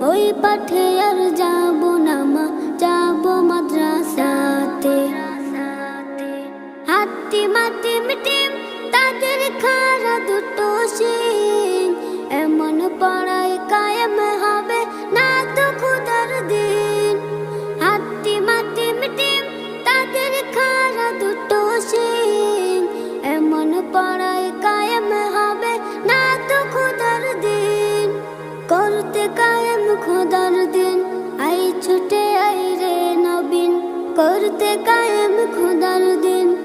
ওই পাঠে আর যাব না মা, যাব মাদ্রাসাতে। হাতি মাটি মিটিম তাদের খারা দুটো সিং এমন পড়াই কায়েম হবে না তো খুদার দিন। হাতি মাটি মিটিম তাদের খারা দুটো সিং এমন পড়াই কায়েম হবে না তো খুদার দিন। করতে কায়েম খোদার দিন। আই ছুটে আই রে নবীন। করতে কায়েম খোদার দিন।